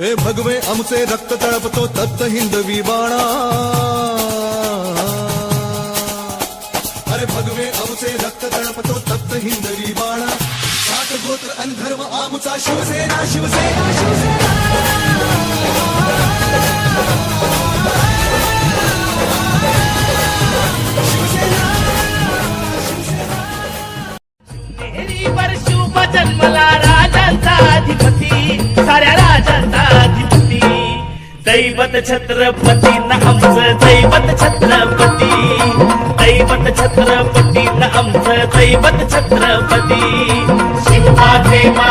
हे भगवे आमचे रक्त तळपतो तत्त हिंदवी बाणा अरे भगवे आमचे रक्त तळपतो तत्त हिंदवी बाणा सात गोत्र आणि धर्म आमचा, शिवसेना शिवसेना शिवसेना। जन्मला राजांचा अधिपती साऱ्या राजांचा दैवत छत्रपती ना आमचं दैवत छत्रपती. दैवत छत्रपती ना आमचं दैवत छत्रपती. मा